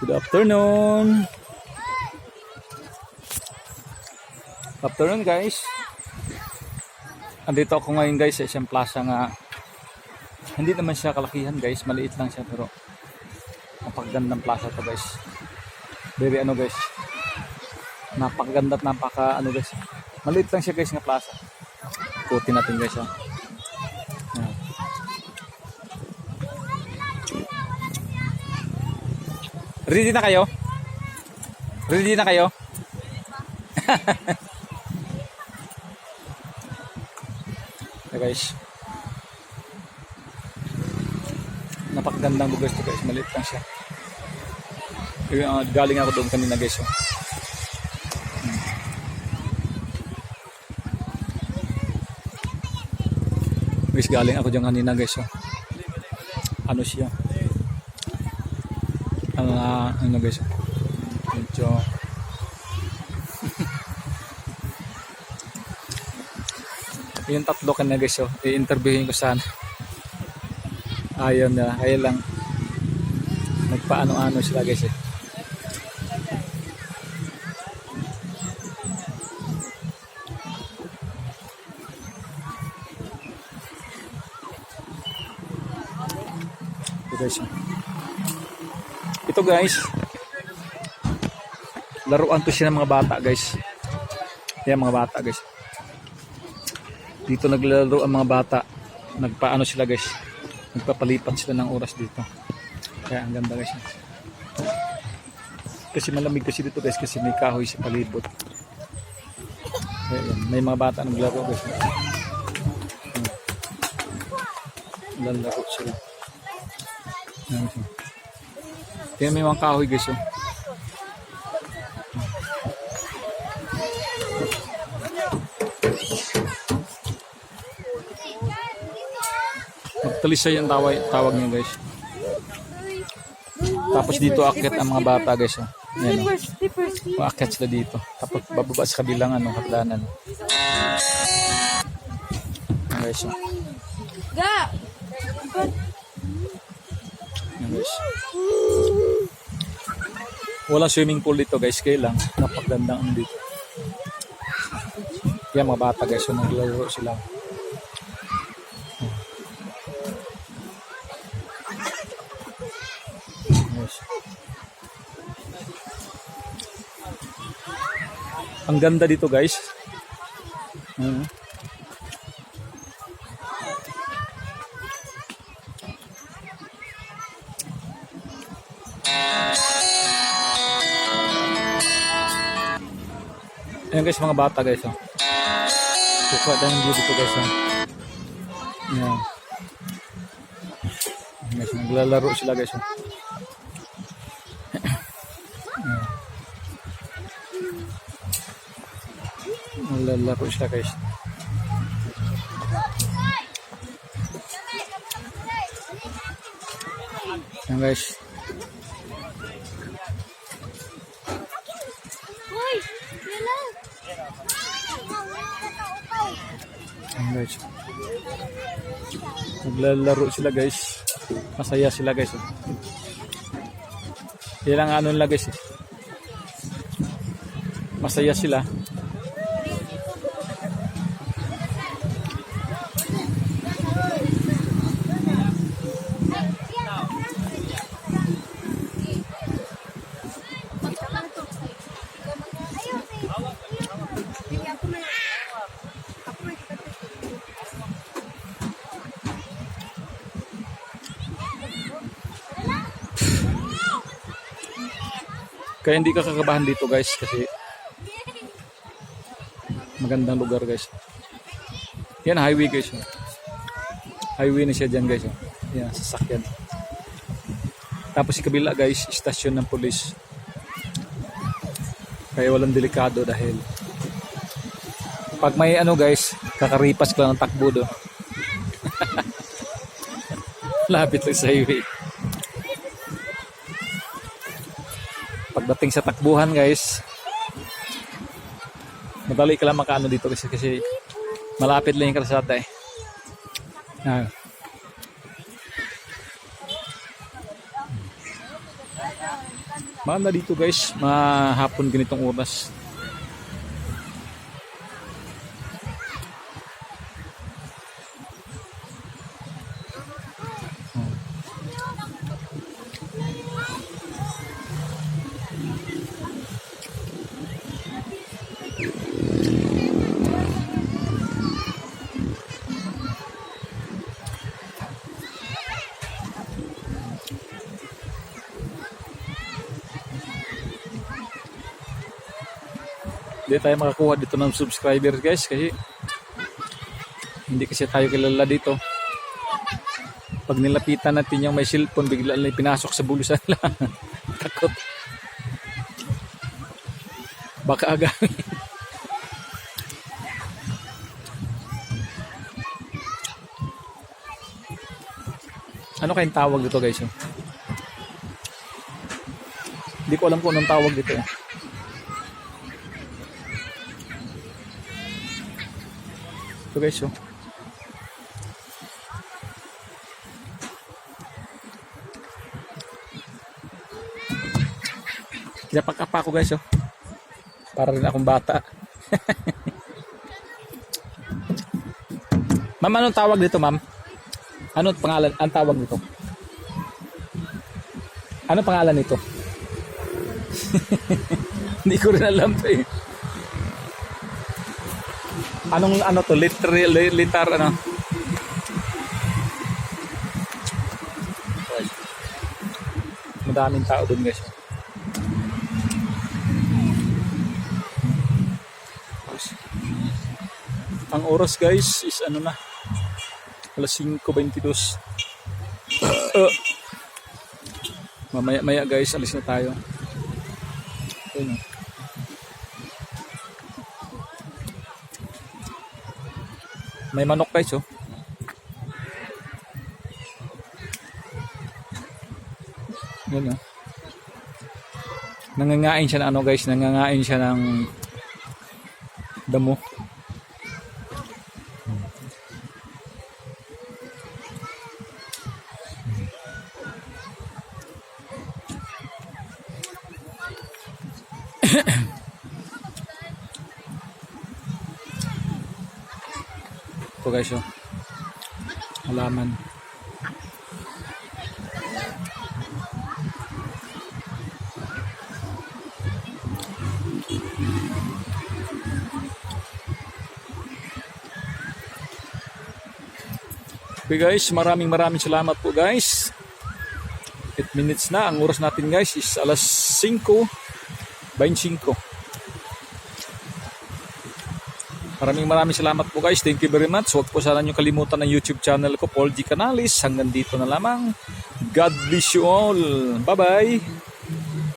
Good afternoon. Afternoon guys. Andito ako ngayon guys sa isang plaza nga hindi naman siya kalakihan guys, maliit lang siya pero napakagandang plaza to guys. Very ano guys. Napakaganda at napaka ano guys. Maliit lang siya guys nga plaza. Ikutin natin guys. Oh. Ready na kayo? Ready na kayo? Hey guys. Napakagandang ito guys. Maliit lang siya. Ah, galing ako doon kanina guys. Oh. Hmm. Guys, galing ako dyan kanina guys. Oh. Ano siya? Ano na, ano guys. Medyo yung tatlo ka na guys oh. i-interviewin ko sana ayaw na ayaw lang nagpaano-ano sila guys eh ito guys. Laruan to siya ng mga bata guys. Yan mga bata guys. Dito naglalaro ang mga bata. Nagpaano sila guys. Nagpapalipat sila ng oras dito. Kaya ang ganda guys. Kasi malamig kasi dito guys kasi may kahoy sa palibot. Kaya yan, may mga bata naglaro guys. Lalaro sila Yan, may mga kahoy guys oh. Magtalisay yung tawag, tawag niya guys. Tapos dito akit ang mga bata guys. Oh. Yan, oh. Maakyat sila dito. Tapos bababa sa kabilang ano. Yan guys. Oh. Ga! Yan guys. Walang swimming pool dito guys. Kaya lang. Napakagandang ano dito. Yan mga bata guys. So naglalaro sila. Yes. Ang ganda dito guys. Ayan. Ayan guys, mga bata guys. Oh. Kukuha tayo ng view dito guys. Oh. Ayan. Guys, naglalaro sila guys. Oh. Naglalaro sila guys. Ayan guys. Ayan guys. Naglalaro sila guys. Masaya sila guys. Oh. Yan ang ano nila guys. Masaya sila. Kaya hindi ka kakabahan dito guys kasi magandang lugar guys. Yan highway guys. Highway na siya dyan guys. Yan, sasakyan. Tapos si kabila guys, istasyon ng pulis. Kaya walang delikado dahil pag may ano guys, kakaripas ka lang ng takbo do. Lapit lang sa highway. Pagdating sa takbuhan guys, madali ka lang makaano dito kasi kasi malapit lang yung kalsada eh. Ah. Maganda dito guys, mahapon ganitong oras. Hindi tayo makakuha dito ng subscribers guys kasi hindi kasi tayo kilala dito. Pag nilapitan natin yung may cellphone, bigla lang pinasok sa bulusan lang. Takot. Baka agawin. Ano kayong tawag dito guys? Hindi ko alam kung anong tawag dito. eh. Ito guys, oh. Yapak-apa ko guys, oh. Para rin akong bata. ma'am, anong tawag dito, ma'am? Ano pangalan? Ang tawag dito? Ano pangalan nito? Hindi ko rin alam to eh. Anong ano to? Liter, li- litar ano? Madaming tao dun guys. Ang oras guys is ano na? Alas 5.22. Uh, mamaya maya guys, alis na tayo. Ayun, oh. May manok guys oh. Yan oh. Nangangain siya ng ano guys, nangangain siya ng damo. Ito guys oh. Halaman. Okay guys, maraming maraming salamat po guys. 8 minutes na. Ang oras natin guys is alas 5.25. Maraming maraming salamat po guys. Thank you very much. Huwag po sana nyo kalimutan ng YouTube channel ko, Paul G. Canalis. Hanggang dito na lamang. God bless you all. Bye-bye.